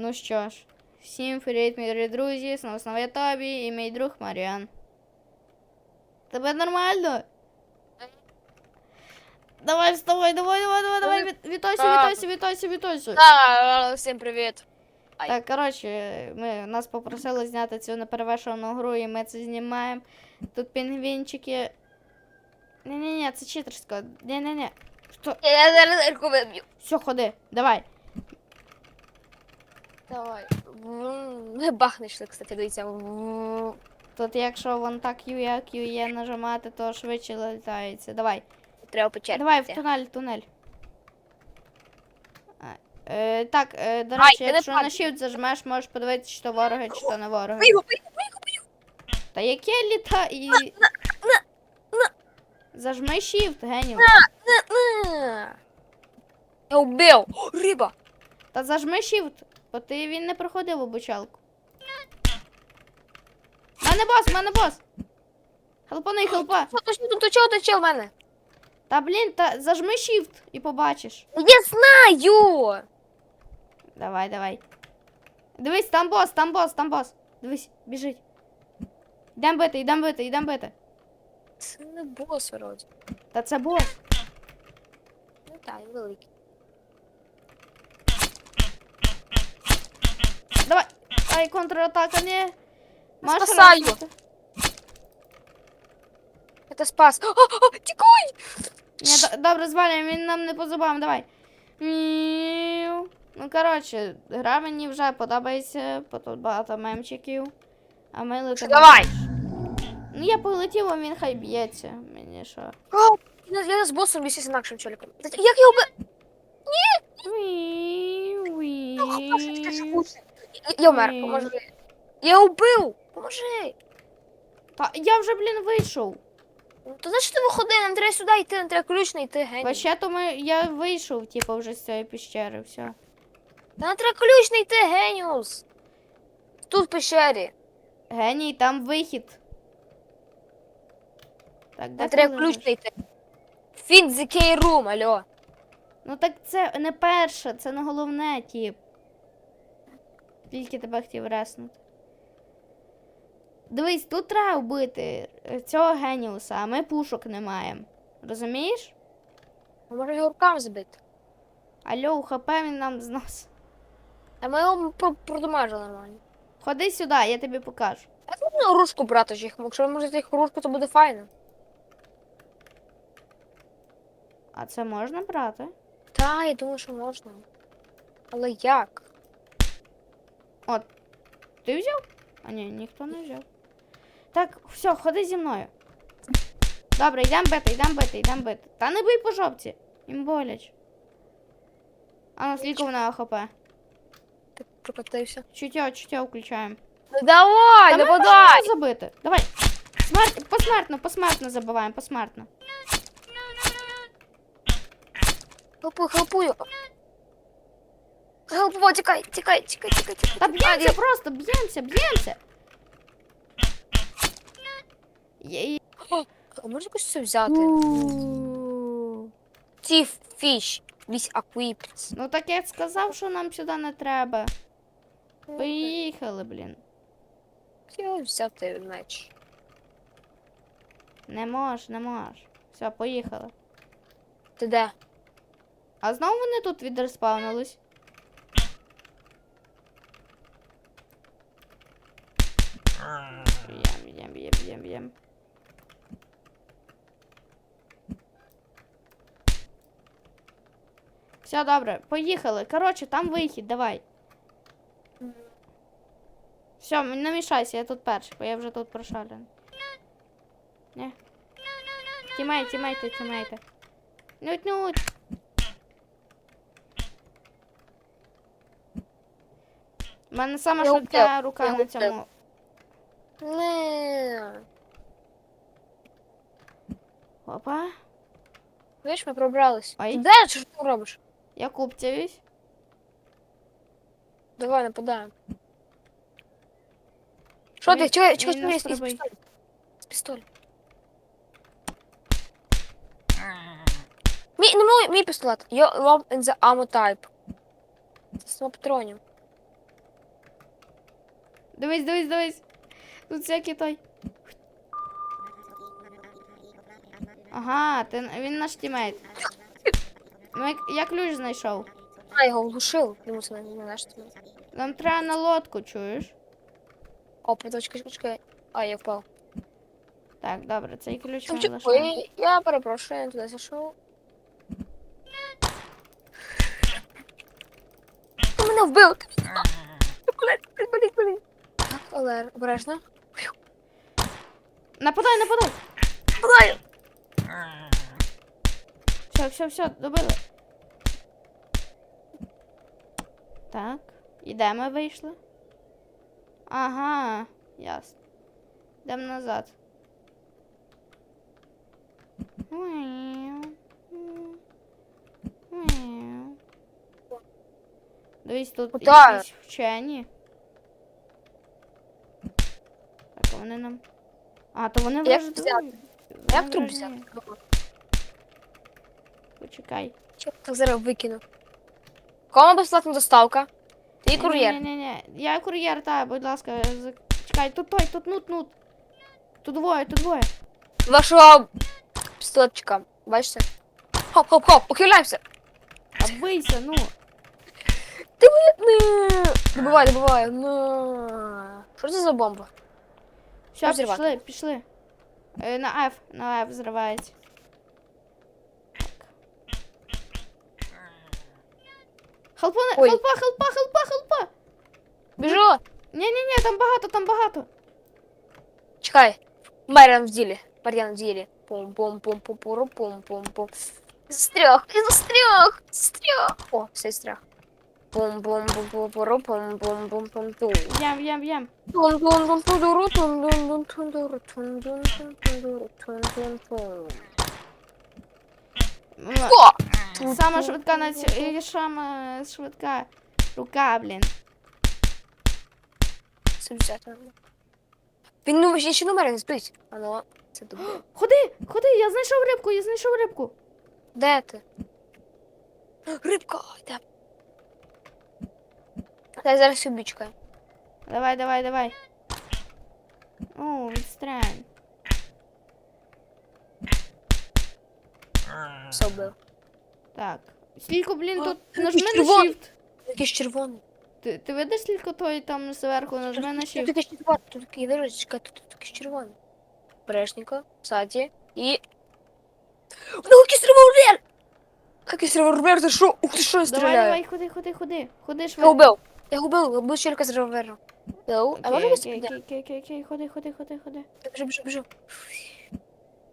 Ну що ж, всім привіт, мої друзі, знову знову я Тобі і мій друг Маріан. Тебе нормально? Давай, вставай, давай, давай, давай, давай, вітайся, Так. вітайся, вітайся, вітайся. Да, всім привіт. Так, коротше, ми, нас попросили зняти цю неперевершену гру, і ми це знімаємо. Тут пінгвінчики. Ні-ні-ні, це читерсько. Ні-ні-ні. Я зараз виб'ю. Все, ходи, давай. Давай. Не бахнеш, кстати, дивіться. Тут якщо вон так QE, QE нажимати, то швидше літається. Давай. Треба почерпати. Давай в тунель, тунель. Е, так, е, до речі, якщо на shift зажмеш, можеш подивитися, чи то вороги, чи то не вороги. Бийго, бийго, бийго. Та яке літа і. Зажми shift, генів. Я убив. Риба. Та зажми shift, бо ти він не проходив обучалку. Мене бос, мене бос! Хелпани, хелпа! То, чого ти чел в мене? Та блін, та зажми shift і побачиш. Я знаю. Давай, давай. Дивись, там бос, там бос, там бос. Дивись, біжить. Йдем бити, йдем бити, йдем бити. Це не бос вроді. Та це бос. Ну так, великий. Давай. Ай, контратака, не. Маша, спасаю. раз- Это спас. О, о, тікай! Ні, до- добре, звалюємо, він нам не по зубам, давай. Міу. Ну, коротше, гра мені вже подобається, бо тут багато мемчиків. А ми летимо. Давай. Ну, я полетів, а він хай б'ється. Мені що. О, Я я з босом більше з інакшим чоловіком. Як я убив? Ві, ві. Я- Я вмер, поможи. Я убив! Поможи! Та я вже, блін, вийшов. Ну, То значить ти виходи, нам треба сюди йти, нам треба ключ знайти, геній. Вообще, то ми, я вийшов, типу, вже з цієї піщери, все. Та нам треба ключ знайти, геніус. Тут в пещері. Геній, там вихід. Так, де Нам ти треба ключ знайти. Find the key room, алло. Ну так це не перше, це не головне, тип. Тільки тебе хотів реснути. Дивись, тут треба вбити цього геніуса, а ми пушок не маємо. Розумієш? Ми можемо його руками збити. Алло, у ХП він нам знос. А ми його про- продамажили нормально. Ходи сюди, я тобі покажу. А тут можна грушку брати ж їх. Якщо ви можете їх грушку, то буде файно. А це можна брати? Та, я думаю, що можна. Але як? От. Ти взяв? А ні, ніхто не взяв. Так, все, ходи зі мною. Добре, йдемо бити, йдемо бити, йдемо бити. Та не бий по жопці. Їм болять. А ну скільки вона АХП? Ти прокатився. Чуття, чуття включаємо. Ну давай, Та ми нападай! можемо забити. Давай. Смерть, посмертно, посмертно забиваємо, посмертно. Хелпую, хелпую. Хелпова, тікай, тікай, тікай, тікай, тікай. Та б'ємося просто, б'ємося, б'ємося. Є- А можна якось це взяти? У. Ті фіш. Вісь equipped. Ну так я сказав, що нам сюди не треба. Поїхали, блін. Я взяв той меч. Не мож, не мож. Все, поїхали. Ти де? А знову вони тут відреспавнились. Б'єм, б'єм, б'єм, б'єм, б'єм. Все добре, поїхали. Коротше, там вихід, давай. Все, не мішайся, я тут перший, бо я вже тут прошален. Не. Тімейте, тімейте, тімейте. Нють, нють. У мене сама швидка рука на цьому. Не. Опа. Видиш, ми пробрались. Ай. Ти де? Що ти робиш? Я купцевюсь. Давай, нападаємо. Що ти? Чого, чого ти нас з пробив. З пістолем. Мій, не мій, мій пістолет. You lob in the ammo type. Це з патронів. Дивись, дивись, дивись. Тут всякий той. Ага, ти, він наш тімейт. Ну, як- я ключ знайшов. А, його оглушив. Йому це не, не наш тімей. Нам треба на лодку, чуєш? О, чекай, чекай. А, я впав. Так, добре, цей ключ ми Чекай, лишаємо. я перепрошую, я не туди зайшов. Ти мене вбив! Блядь, блядь, блядь. Так, Олег, обережно. Нападай, нападай! Блядь! Все, все, все, добили. Так, і де ми вийшли? Ага, ясно. Йдемо назад. Дивись, тут Куда? якісь вчені. Так, вони нам. А, то вони Як взяти? Як труп взяти? Почекай. Чо, Так зараз викину. Кому безплатна доставка? Ти кур'єр. Ні, ні, ні. Я кур'єр, так, будь ласка, з- чекай, тут той, тут нут, нут. Тут двоє, тут двоє. Вашого пістолетчика. Бачите? Хоп-хоп-хоп, ухиляйся! А бийся, ну. Не. Добивай, добивай. Ну. Що це за бомба? Все, Розірвати. пішли, пішли. Е, на F, на F зривається. Хелпа, Ой. хелпа, хелпа, хелпа, хелпа. Біжу! Ні-ні-ні, там багато, там багато. Чекай. Маріан в ділі. Маріан в ділі. пум пум пум пум пум пум пум пум Застряг, я застряг, застряг. О, все застряг. пум Пум пум пум пум пум пум пум пум пум Ям, ям, ям. Сама швидка на цю, сама швидка рука, блін. 70. Він ну ще номер не спить. Ано, це добре. Ходи, ходи, я знайшов рибку, я знайшов рибку. Де ти? Рибка, де? Я зараз собі. Давай, давай, давай. О, відстрань. Все вбив. Так. Скільки, блін, тут нажми на червоний. shift. Якийсь червоний. Ти, ти видиш скільки той там зверху нажми на Тут shift? якийсь червоний, тут такий чекай, тут, якийсь червоний. Бережненько, ззаді, і... Ну, якийсь револьвер! Якийсь револьвер, ти що? Ух ти що, я Давай, стріляю. давай, ходи, ходи, ходи. Ходи Я швидко. убив. Я я убив чоловіка з револьвером. Йоу, а може бути окей, окей, окей, окей, ходи, ходи, ходи, ходи. Я біжу, біжу, біжу.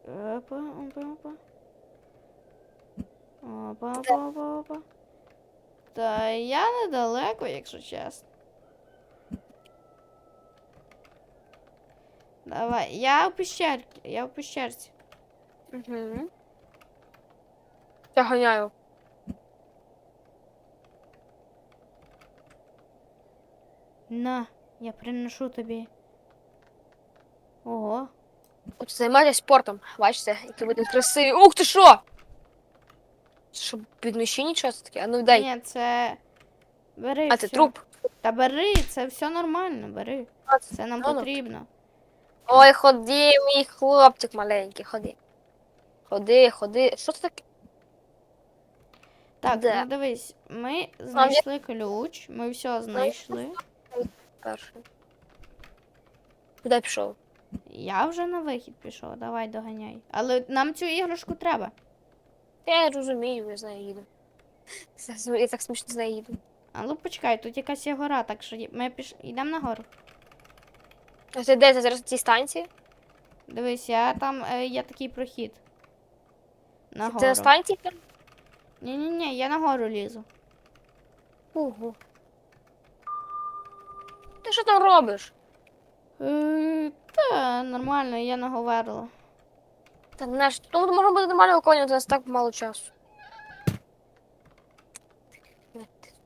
Опа, опа, опа. Опа, опа, опа, опа. Та я недалеко, якщо чесно. Давай, я в пещерці, я в пещерці. Угу. Я ганяю. На, я приношу тобі. Ого. От займайтесь спортом. Бачите, який буде красивий. Ух ти що! Що, підноші нічого це таке? А ну дай. Ні, це. Бери. а це труп. Та бери, це все нормально, бери. А, це Це нам тонок. потрібно. Ой, ходи, мій хлопчик маленький, ходи. Ходи, ходи. Що це таке? Так, Де? ну дивись, ми знайшли ключ, ми все знайшли. Перший. Куди пішов? Я вже на вихід пішов, давай доганяй. Але нам цю іграшку треба. Я розумію, я знаю, їду. Я так смішно з нею їду. Але почекай, тут якась є гора, так що ми піш... йдемо нагору. А ти де ти зараз на цій станції? Дивись, я там е, є такий прохід. Ти на Нагору. станції? прям? Ні-ні-ні, я нагору лізу. Ого. Ти що там робиш? Е, та нормально, я наговорила. Та наш, тому можна буде нормально виконувати, у нас так мало часу.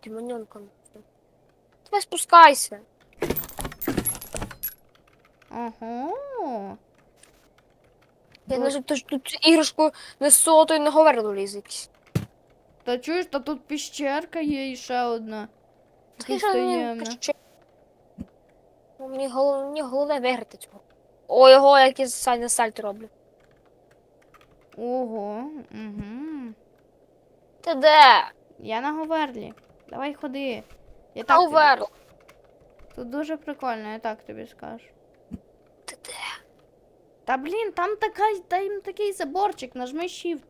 Демоненком. Давай спускайся. Ого. Я Ну. навіть тут, тут іграшку несу, а то й не говорила лізе. Та чуєш, та тут піщерка є і ще одна. Якась таємна. Мені головне, мені головне виграти цього. О, його саль на сальто роблю. Ого. Угу. Ти де? Я на Говерлі. Давай ходи. Я Та так тобі- Тут дуже прикольно, я так тобі скажу. Ти де? Та блін, там така, там такий заборчик, нажми Shift.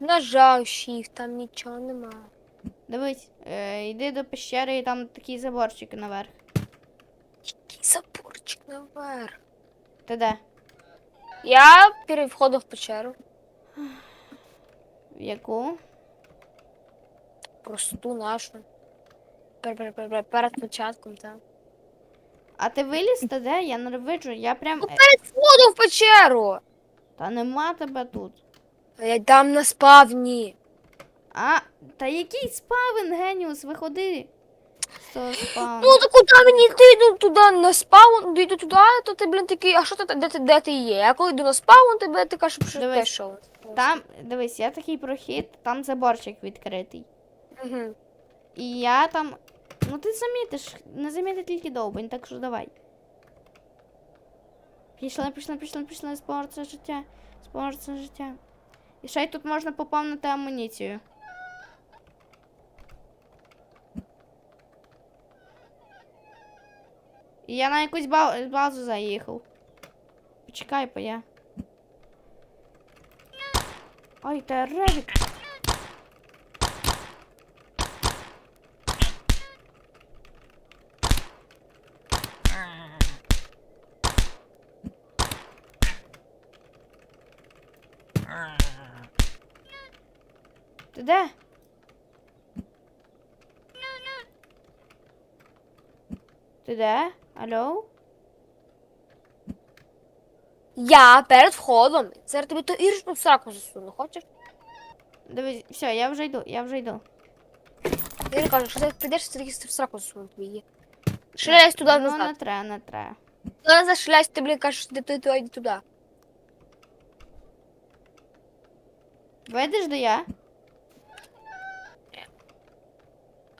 Нажав shift, там нічого нема. Дивись, е, йди до пещери і там такий заборчик наверх. Який запорчик наверх. Ти де? Я перед входом в печеру. В яку? Просту нашу. Пер- пер- пер- пер- Перед початком, так. А ти виліз та де? Я не виджу, я прям. Ну е, перед входом в печеру! Та нема тебе тут. А Я там на спавні. А, та який спавен, геніус, виходи. Ну то куди мені йти йду туди на спаун, йду туди, то ти, блін, такий, а що ти де ти де ти є? Я коли йду на спаун, тебе ти кажеш, що ти що? Там, дивись, я такий прохід, там заборчик відкритий. Угу. І я там. Ну ти замітиш, не замітить тільки довбень, так що давай. Пішли, пішли, пішли, пішли, спорт це життя. Спорт це життя. І ще й тут можна поповнити амуніцію. Я на якусь ба- базу заїхав. Почекай, бо я. Ой, та ревік. Ти де? Ти де? Алло? Я перед входом. Зараз тобі ту іршну сраку засуну, хочеш? Дивись, все, я вже йду, я вже йду. Я не кажу, що ти підеш, тоді в сраку засуну тобі є. Шляйся туди ну, назад. не треба, не треба. Коли зашляйся, ти, блін, кажеш, ти туди, туди, туди. Вийдеш де я?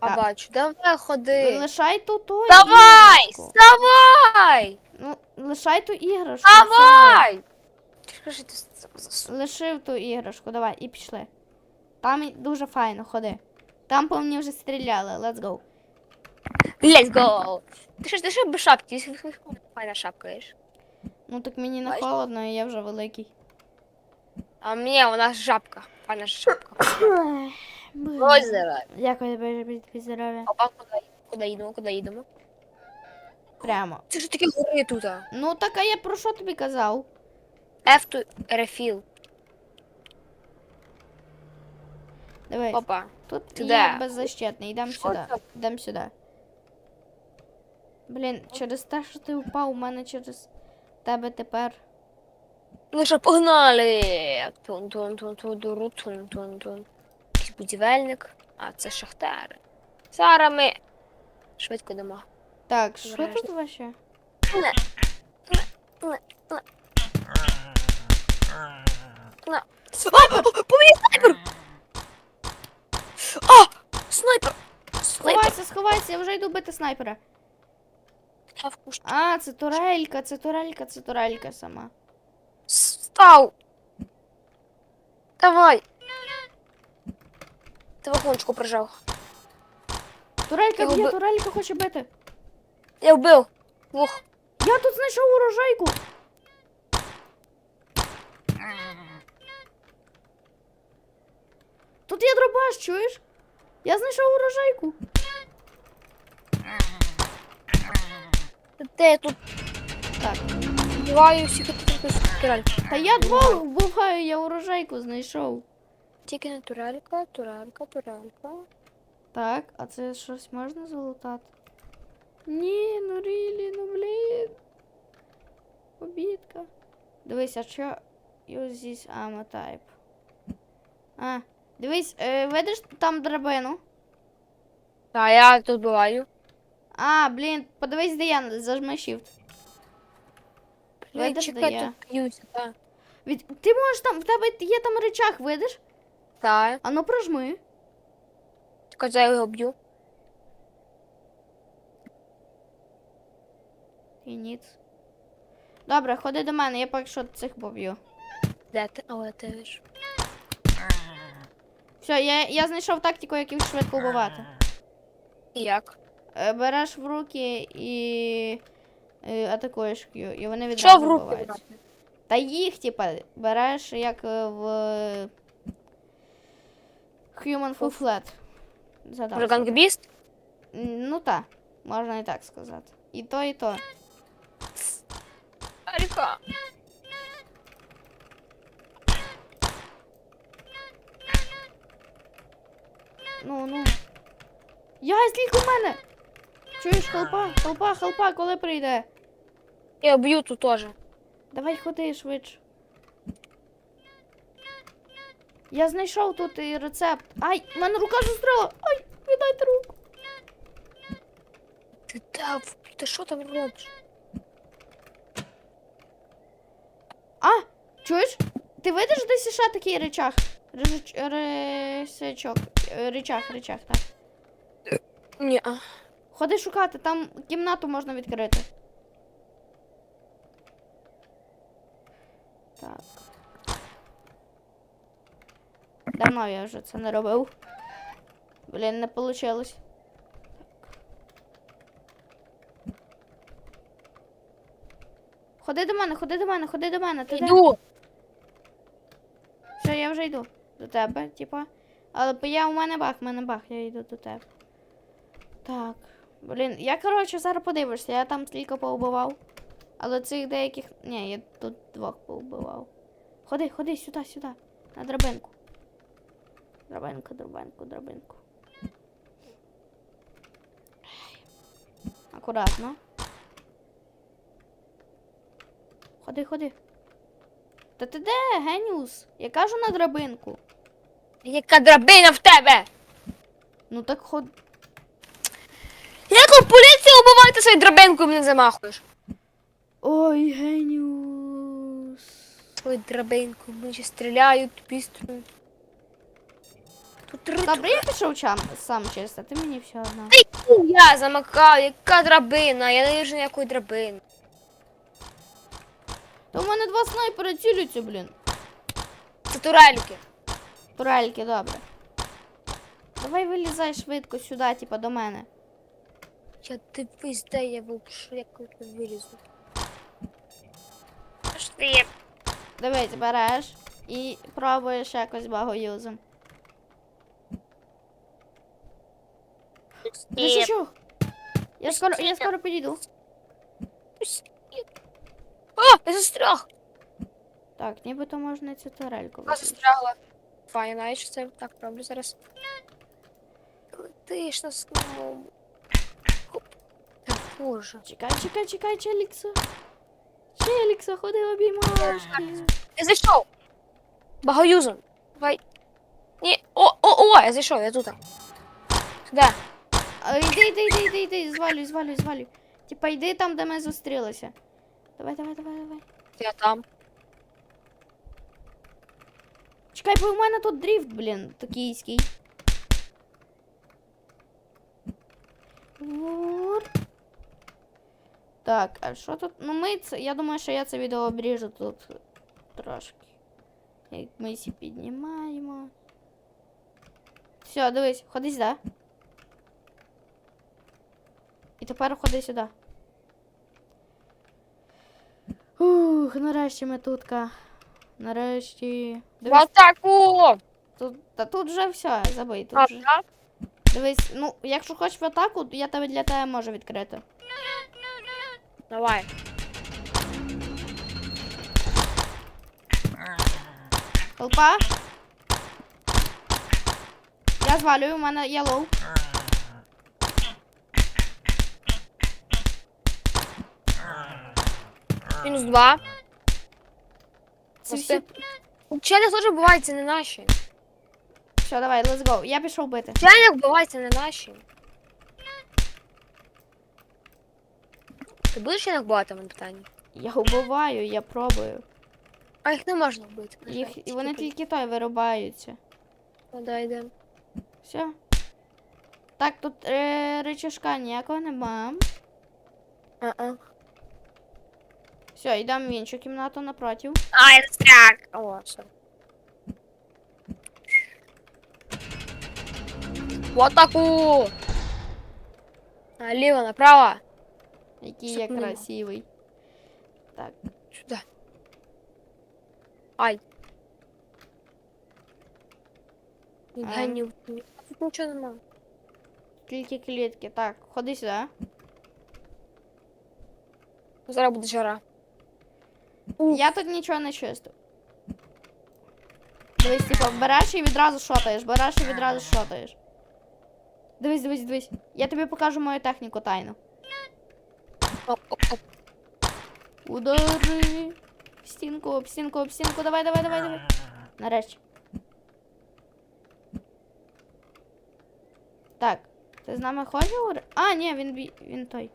А Так. бачу, давай ходи. Лишай ту ту Давай! іграшку. Давай! Ну, лишай ту іграшку. все. Давай! Ти. Лишив ту іграшку, давай, і пішли. Там і дуже файно, ходи. Там по мені вже стріляли, let's go. Let's go! Ти що, ти що без шапки? Файна шапка, видиш? Ну так мені не Бачиш? холодно, і я вже великий. А мені у нас жабка. Файна шапка. Озеро. Дякую тобі тобі здоров'я. Опа, куди, куди їдемо, куди їдемо? Прямо. Це ж таке гори тут. Ну так а я про що тобі казав? F to refill. Дивись, Опа. тут де? беззащитний, йдемо Що сюди. це? Сюди. Блін, через те, що ти впав, у мене через тебе тепер. Ну що, погнали! Тун будівельник. А, це шахтар. Зараз ми швидко йдемо. Так, що тут? На. А, по мені снайпер! А! Снайпер! Снайпер! Сховайся, сховайся, я вже йду бити снайпера. Я в кущ. А, це турелька, це турелька, це турелька сама. Став! Давай! Ти вагончику прижав. Турелька б'є, вби- турелька хоче бити. Я вбив. Двох. Я тут знайшов урожайку. Тут є дробаш, чуєш? Я знайшов урожайку. Де я тут Так. вбиваю всіх тільки. Та я двох вбиваю, я урожайку знайшов. Тільки не турелька, турелька, турелька. Так, а це щось можна залутати? Ні, ну рілі, ну блін. Обідка. Дивись, а що ammo type? А, дивись, е, видиш там драбину? Та я тут буваю. А, блін, подивись, де я зажми shift. Блін, Видиш, де чекай, я? тут б'юся, так. Від... Ти можеш там, в тебе є там речах, видиш? Так. А ну прожми. Тільки я його б'ю. І ніц. Добре, ходи до мене, я поки що цих поб'ю. Де ти? Але ти ж. Все, я, я знайшов тактику, як їх швидко вбивати. І як? Е, Береш в руки і е, атакуєш Q, і вони відразу Що в руки брати? Та їх, типа, береш як е, в Human Full Flat. Може гангбіст? Ну так, можна і так сказати. І то, і то. Ріка. Ну, ну. Я скільки у мене? Чуєш, толпа, толпа, толпа, коли прийде? Я б'ю тут теж. Давай ходи швидше. Я знайшов тут і рецепт. Ай, в мене рука застряла. Ай, віддайте руку. Ти дав. Ти що там робиш? А, чуєш? Ти видиш десь ще такий речах? Речач, речачок. Речах, речах, так. Ні. а. Ходи шукати, там кімнату можна відкрити. Так. Давно я вже це не робив. Блін, не вийшло. Ходи до мене, ходи до мене, ходи до мене. Ти де? Йду. Все, я вже йду до тебе, типа. Але я у мене бах, у мене бах, я йду до тебе. Так. Блін, я коротше зараз подивишся, я там стільки поубивав. Але цих деяких. Ні, я тут двох поубивав. Ходи, ходи сюди, сюди. На драбинку. Драбинку, драбинку, драбинку. Акуратно. Ходи, ходи. Та ти де, геніус? Я кажу на драбинку. Яка драбина в тебе? Ну так ход. Як Яку поліцію убивати свою драбинку мені замахуєш? Ой, геніус. Свою драбинку, мені ще стріляють, пістрою. Добре, я пішов чам, сам чисто, ти мені все одно. Я замахав, яка драбина? Я не вижу ніякої драбини. Та у мене два снайпери ціляться, блін. Це турельки. Турельки, добре. Давай вилізай швидко сюди, типа до мене. Я дивись, де я вообще, як вилізу. Ти. Дивись, береш і пробуєш якось багоюзом. Ти що, що? Я скоро, я скоро підійду. О, я застряг. Так, нібито можна цю турельку. Я виключити. застрягла. Навіть що це так роблю зараз. Летиш на снова. Та боже. Чекай, чекай, чекай, Челікса. Челікса, ходи обіймашки. Я зайшов. Багаюзом. Давай. Ні. О, о, о, я зайшов, я тут. Сюди. А, Йди, йди, йди, йди, йди, звалюй, звалюй, звалюй. Типа йди там, де ми зустрілися. Давай, давай, давай, давай. Я там. Чекай, бо у мене тут дріфт, блін, токійський. Вот. Так, а що тут? Ну ми це. Я думаю, що я це відео обріжу тут трошки. Як ми всі піднімаємо. Все, дивись, ходи сюди. І тепер ходи сюди. Ух, нарешті ми тутка. Нарешті. В Дивись, атаку! Тут, та тут вже все, забий. Тут вже. Дивись, ну, якщо хочеш в атаку, я тебе для тебе можу відкрити. Давай. Толпа. Я звалюю, у мене є лоу. Мінус два. Це всі... Челі теж бувають, це не наші. Все, давай, let's go. Я пішов бити. Челі бувають, це не наші. Ти будеш ще вбивати мене питання? Я вбиваю, я пробую. А їх не можна вбити. Їх, і вони тільки- той вирубаються. Ну, да, йдемо. Все. Так, тут е, речашка ніякого нема. А-а. Все, йдемо в іншу кімнату напротив. А, я застряг. О, все. Вот таку. Наліво, направо. Який Щоб я не- красивий. Так, Сюда. Ай. А. Я не... Тут нічого нема. тільки клітки. Так, ходи сюди. Зараз буде жара. Я тут нічого не чистив. Дивись, типу, береш і відразу шотаєш, береш і відразу шотаєш. Дивись, дивись, дивись. Я тобі покажу мою техніку тайну. Оп, оп, оп. Удари. В стінку, об стінку, об стінку. Давай, давай, давай, давай. Нарешті. Так, ти з нами говорити? А, ні, він бі- він той.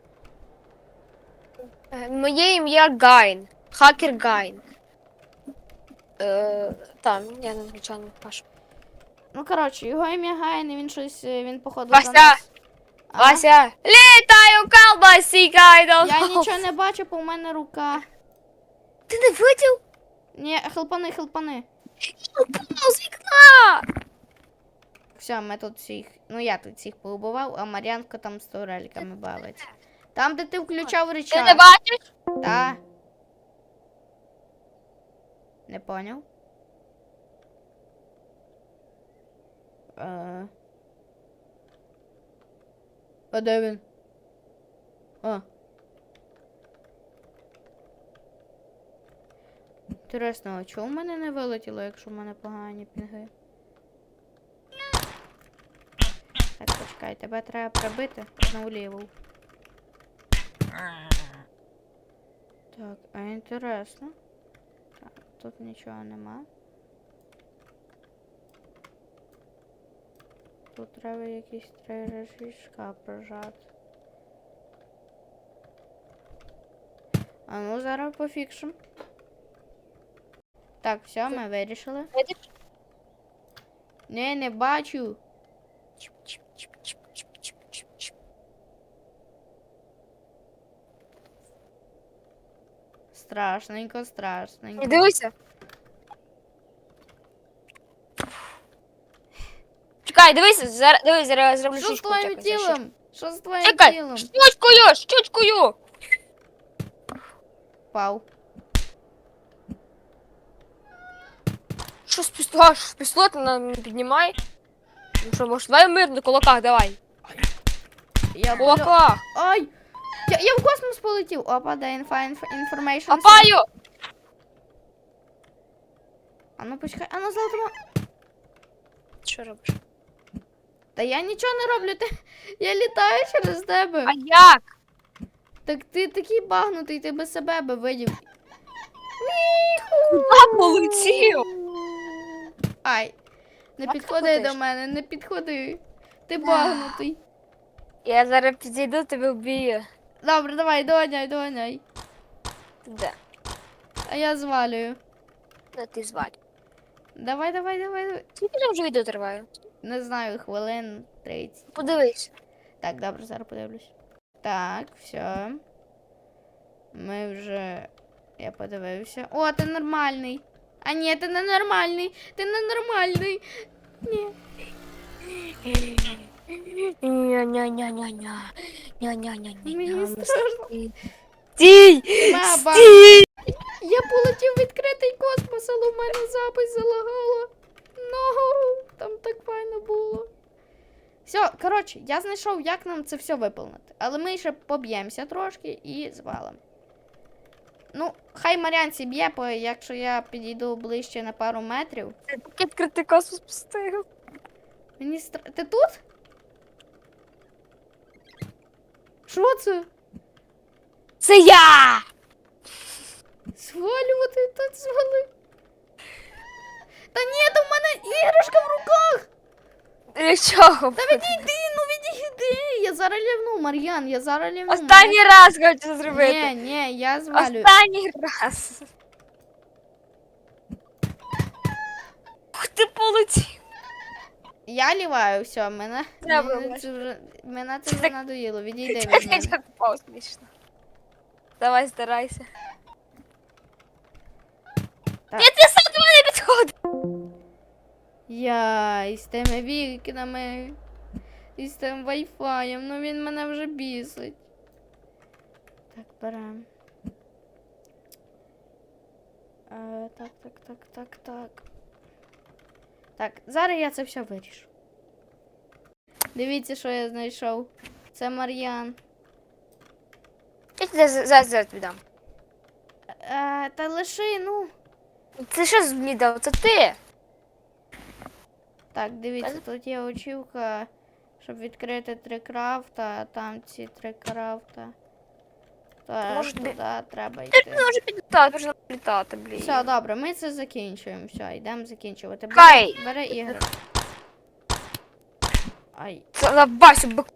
Е, Моє ім'я Гайн. Хакер Гайн. Е, там, я не звичайно кажу. Ну, коротше, його ім'я Гайн, і він щось, е, він походу. Вася! до нас-? Вася! Літаю колбасі, Гайдон! Я нічого не бачу, бо у мене рука. Ти не видів? Ні, хелпани, хелпани. Упав з вікна! Все, ми тут всіх. Ну я тут всіх поубивав, а Мар'янка там з турельками бавиться. Там, де ти включав Ти речах. не бачиш? Та. Не поняв. Е. А де він? А. Інтересно, а чого в мене не вилетіло, якщо в мене погані пінги? Так, почекай, тебе треба прибити одну ліву. Так, а інтересно. Тут нічого нема. Тут треба якісь три речішка прожати. А ну зараз пофікшим. Так, все, ми вирішили. Не, не бачу. Чіп, Страшненько, страшненько. Не дивися. Чекай, дивися, зараз, дивись, зараз я зроблю Що з щічку. твоїм чекай, щічку. тілом? Що з твоїм Чекай, тілом? штучкою, штучкою. Пав. Що з пістолета? Що з пістолета не піднімай? Ну що, може, давай мир на кулаках, давай. Я бля- Кулаках. Ай! Я, я в космос полетів. Опа, де інфа, інф, інформейшн. Хапаю. А ну почекай, а ну золотому. Що робиш? Та я нічого не роблю, ти... я літаю через тебе. А як? Так ти такий багнутий, ти би себе би видів. Куда полетів? Ай. Не Як ти підходи летиш? до мене, не підходи. Ти багнутий. Я зараз підійду, тебе вб'ю. Добре, давай, доганяй, доганяй. Де? А я звалюю. Де ти звать? Давай, давай, давай, давай. Скільки я вже відео триваю? Не знаю, хвилин 30. Подивись. Так, добре, зараз подивлюсь. Так, все. Ми вже. Я подивився. О, ти нормальний. А ні, ти не нормальний. Ти не нормальний. Ні. Ня-ня-ня-ня-ня. Ня-ня-ня-ня. Мені страшно. Стій! Баба. Стій! Я полетів в відкритий космос, але в мене запис залагало. Ну, там так файно було. Все, коротше, я знайшов, як нам це все виповнити. Але ми ще поб'ємося трошки і звалимо. Ну, хай Марянці б'є, бо якщо я підійду ближче на пару метрів. Відкритий космос пустив. Мені стра... Ти тут? Що це? Це я! Свалювати тут звали. Та ні, то в мене іграшка в руках! Для чого? Та відійди, ну відійди. Я зараз лівну, Мар'ян, я зараз лівну. Останній раз хочу це Ні, зробити. ні, я звалю. Останній раз. Ух ти полетів. Я ліваю, все, мене, мене це вже, мене це вже надоїло, відійди від мене. смішно. Давай старайся. Так. Я ти сам до мене підходив. Я із тими вікнами, і з тим вайфаєм, ну він мене вже бісить. Так, берем. Е, так, так, так, так, так. Так, зараз я це все вирішу. Дивіться, що я знайшов. Це Мар'ян. Я зараз зараз тобі дам. Е, та лиши, ну. Ти що мені дав? Це ти. Так, дивіться, тут є очівка, щоб відкрити три крафта, там ці три крафта. Тож Може, тобі- туди треба Ти йти. не може підлітати, можна літати, блін. Все, добре, ми це закінчуємо. Все, йдемо закінчувати. Бери, Хай! бери ігри. Ай. Це на Васю бик.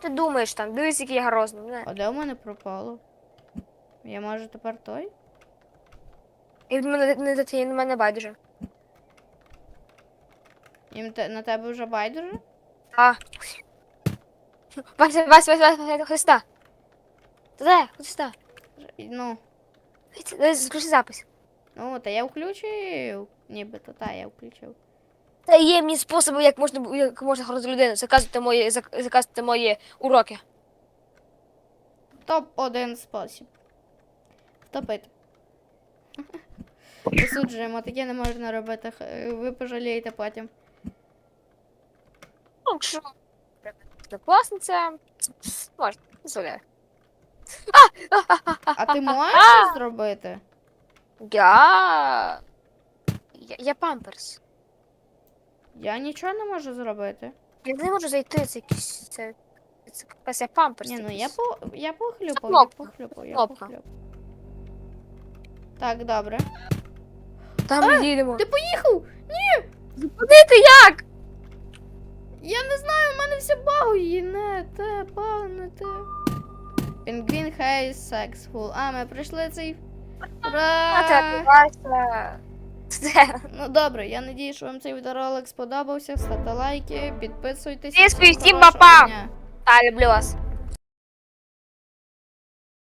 Ти думаєш там, дивись, який я грозний. Не. А де у мене пропало? Я може тепер той? І від мене не тебе, на мене байдуже. Їм те, на тебе вже байдуже? А. Вася, Вася, Вася, Вася, Христа. Де? Христа. Ну, Включи запис. ну, та я включив. Нібито, та я включив. Та є мені способи, як можна як можна грозити людину. Заказуйте мої, зак- заказуйте мої уроки. Топ-1 спосіб. Втопити. Осуджуємо, таке не можна робити. Ви пожалієте потім. Якщо однокласниця, можна, дозволяю. А ти можеш це зробити? Я... я... Я памперс. Я нічого не можу зробити. Я не можу зайти, це якийсь... Це... Це якась я памперс. Ні, ну я якийсь. по я похлюпав, я кнопка. похлюпав, я Кнопка. похлюпав. Так, добре. Там ми їдемо. Ти поїхав? Зупинити як? Я не знаю, у мене все багує. Не те, баг, не те. Пінгвін хейс сексфул. А, ми пройшли цей. Ура! Ну добре, я надію, що вам цей відеоролик сподобався. Ставте лайки, підписуйтесь. Всім Всім па-па! дня. Люблю вас.